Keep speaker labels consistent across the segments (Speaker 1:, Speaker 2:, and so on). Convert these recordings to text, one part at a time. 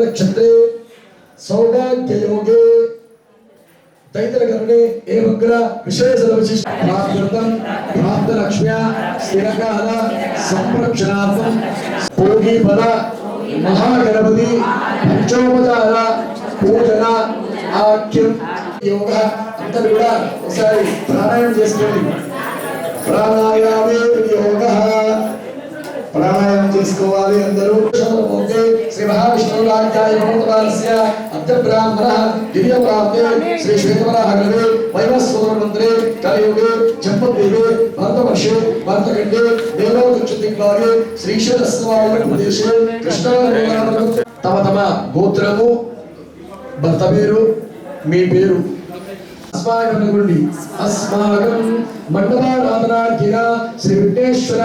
Speaker 1: నక్షత్రే సౌభాగ్యయోగే దైతరకరణే ఏవగ్ర విశేష విశిష్ట ప్రాప్తం ప్రాప్తలక్ష్మ్యా స్థిరకాల సంరక్షణార్థం భోగి మహాగణపతి పంచోపచార పూజన ఆఖ్యం యోగ అందరూ కూడా ఒకసారి ప్రాణాయామం చేసుకోండి. ప్రాణాయామే యోగ ప్రాణాయామం చేసుకోవాలి అందరూ. శ్రీ శ్వేతవరాహ గణే వైవస్వర మంత్రే కలియుగే జంపదేవే భరతవర్షే భరతఖండే దేవోదక్షిణాగే శ్రీశైలస్వామి ప్రదేశే కృష్ణ తమ తమ గోత్రము భర్త పేరు మీ పేరు. అస్మాకం అస్మాకం మండపారాధనాఖ్య శ్రీ విఘ్నేశ్వర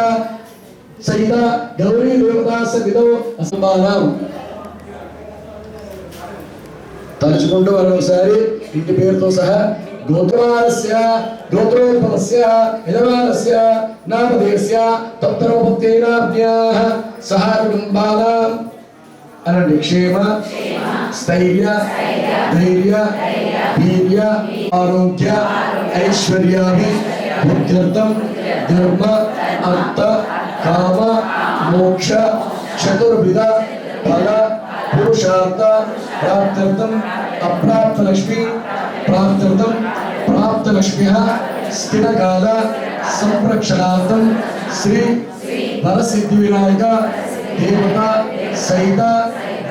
Speaker 1: సహిత గౌరీ దేవతా సహితో అసంబాలం తలుచుకుంటూ మరోసారి ఇంటి పేరుతో సహా గోత్రవారస్య గోత్రోద్భవస్య యజమానస్య నామధేయస్య తత్రోపత్యేనాజ్ఞాః సహ కుటుంబానాం అనండి క్షేమ స్థైర్య ధైర్య వీర్య ఆరోగ్య ఐశ్వర్యాభి బుద్ధ్యర్థం ధర్మ अंत काम, मोक्ष, चतुर्विध, फल, पुरुषार्थ प्राप्त्यर्थम अप्राप्त लक्ष्मी प्राप्त्यर्थम प्राप्त लक्ष्मी स्थिर काल संरक्षणार्थम श्री नरसिद्धि विनायक देवता, सहित,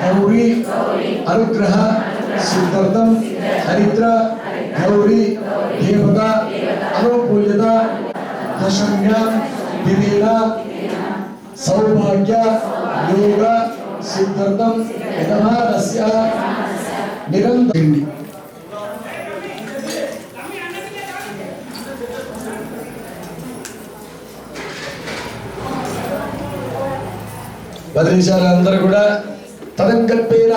Speaker 1: गौरी, अनुग्रह सिद्धार्थम हरिद्र, गौरी, देवता अनुकूल्यता दशम्याम దివీన సౌభాగ్య యోగ సిద్ధార్థం యజమానస్య నిరంతరం. పదినిమిషాలు అందరూ కూడా తదంకల్పేన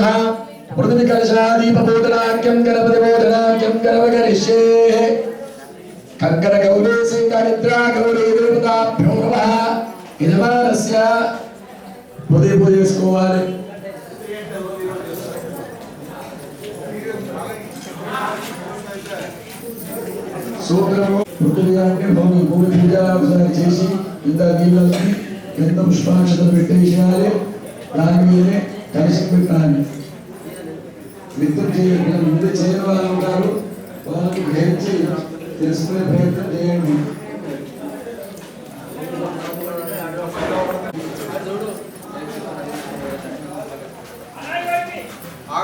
Speaker 1: మృదుని కలశాదీపబోధనాఖ్యం గణపతి బోధనాఖ్యం గణపగరిష్యే కంకర గౌరీ సింగనిద్రా గౌరీ దేవతాభ్యో నమః యజమానస్య ఉదయం పూజ చేసుకోవాలి. సూత్రము పుట్టుగా భూమి భూమి పూజ చేసి ఇంత నీళ్ళకి ఎంత పుష్పాక్షతలు పెట్టేసేయాలి దాని మీదే కలిసి పెట్టాలి. మిత్రులు చేయాలి ముందు చేయని వాళ్ళు ఉంటారు. వాళ్ళకి గ్రహించి తెలుసుకునే ప్రయత్నం చేయండి.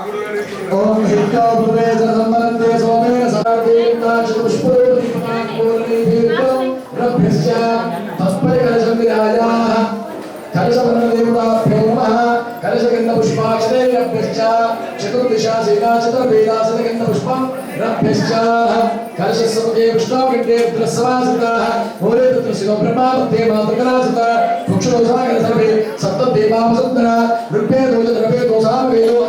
Speaker 1: ओम हिता भुवेद सम्मनते सोमेन सदादेवता चतुष्पदोपतिपनाकोरणीभीर्तं रभ्यस्य तत्परिकलशविराजाः कलशवनदेवताभ्यो नमः कलशगन्धपुष्पाक्षरे रभ्यश्च चतुर्दिशा सीता चतुर्वेदासनगन्धपुष्पं रभ्यश्च कलशसमुखे विष्णुविण्डे पुत्रस्वासिताः होरे पुत्रशिव ब्रह्मापत्ये मातृकलासिता भुक्षुदोषागरसर्वे सप्तदेवापसुन्दरा ऋग्वेदोज द्रव्यदोषां वेदो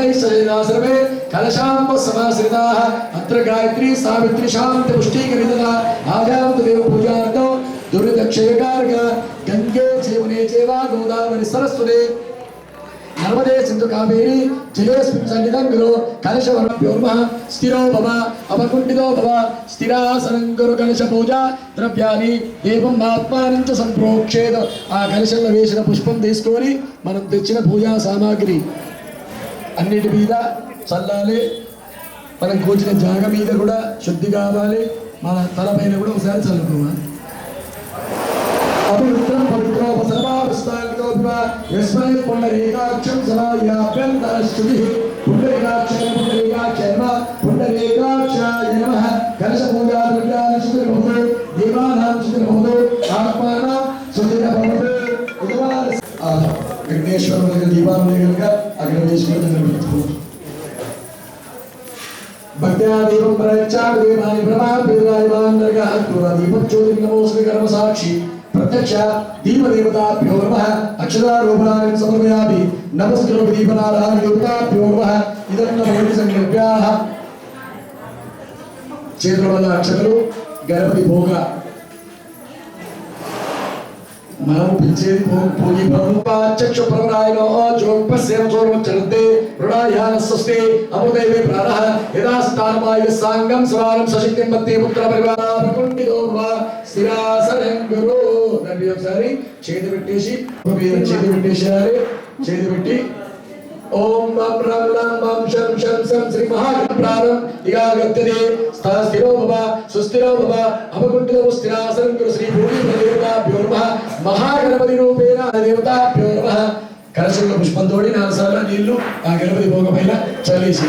Speaker 1: మధ్యే కలశాంబ సమాశ్రితాః అత్ర గాయత్రి సావిత్రి శాంతి పుష్టీకరిత ఆజాంత దేవ పూజార్థం దురితక్షయకార్గ గంగే జీవనే చేవా గోదావరి సరస్వతి నర్మదే సింధు కావేరి జలేస్మిన్ సన్నిధం గురు కలశవర్ణభ్యోర్మ స్థిరో భవ అపకుంఠితో భవ స్థిరాసనం గురు కలశ పూజ ద్రవ్యాన్ని ఏవం ఆత్మానం సంప్రోక్షేద ఆ కలశంలో వేసిన పుష్పం తీసుకొని మనం తెచ్చిన పూజా సామాగ్రి. అన్నిటి మీద చల్లాలి. మనం కూర్చిన జాగ మీద కూడా శుద్ధి కావాలి. మన తలపైన కూడా ఒకసారి చల్లుకోవాలి అభివృద్ధం పవిత్రోపసర్వాభిస్తాంగోపివ యస్మై పుండరీకాక్షం సమాయాభ్యంతరశ్రుతి పుండరీకాక్షయ పుండరీకాక్షయ నమ. పుండరీకాక్షాయ నమ. కలశ పూజా ద్రవ్యాన్ని శుద్ధి भक्त्यादेवं परच्चादेवाय प्रभाभिर्रायवान् नरकः क्रोधदीपं ज्योतिं नमोऽस्मि कर्मसाक्षी प्रत्यक्ष दीपदेवताभ्यो नमः। अक्षरारूपाणि समर्पयामि। नमस्कृतं दीपनारायणदेवताभ्यो नमः। इदं न भवति सङ्गव्याः क्षेत्रबलाक्षकलो गणपतिभोगः। మనం పిలిచేది పూజి చక్షు ప్రవరాయనో చోపస్యం చోరం చలతే రుణాయాన స్వస్తి. అముదైవే ప్రాణః. యదా స్థానమాయ సాంగం స్వారం సశక్తిం మత్తే పుత్ర పరివారకుండితో వా. స్థిరాసనం గురు నన్ను ఒకసారి చేతి పెట్టేసి చేతి పెట్టేసేయాలి చేతి పెట్టి ఓం వం రం లం వం శం శం సం శ్రీ మహాగణప్రాణం స్థా స్థిరో భవ సుస్థిరో భవ అపకుంఠితో స్థిరాసనం కురు శ్రీ భూమి దేవతాభ్యో నమః. మహాగణపతి రూపేణ దేవతాభ్యో నమః. కలశంలో పుష్పంతోడి నాలుగు సార్లు నీళ్ళు ఆ గణపతి భోగ పైన చల్లేసి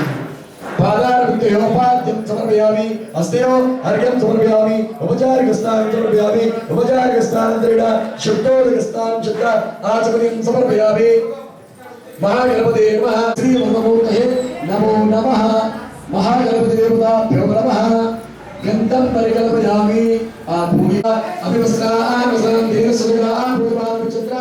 Speaker 1: పాదారవిద్యోపాద్యం సమర్పయామి. హస్తేయో అర్ఘ్యం సమర్పయామి. ఉపచారిక స్నానం సమర్పయామి. ఉపచారిక స్నానంతరేణ శుద్ధోదక స్నానం శుద్ధ ఆచమనం సమర్పయామి. మహాగణపతి నమ. శ్రీ బ్రహ్మమూర్తయే నమో నమ. మహాగణపతి దేవతాభ్యో నమ. గంధం పరికల్పయామి ఆ భూమి అభివస్త్రాన్ వసనం దీనసుగా భూమిపాలన చంద్ర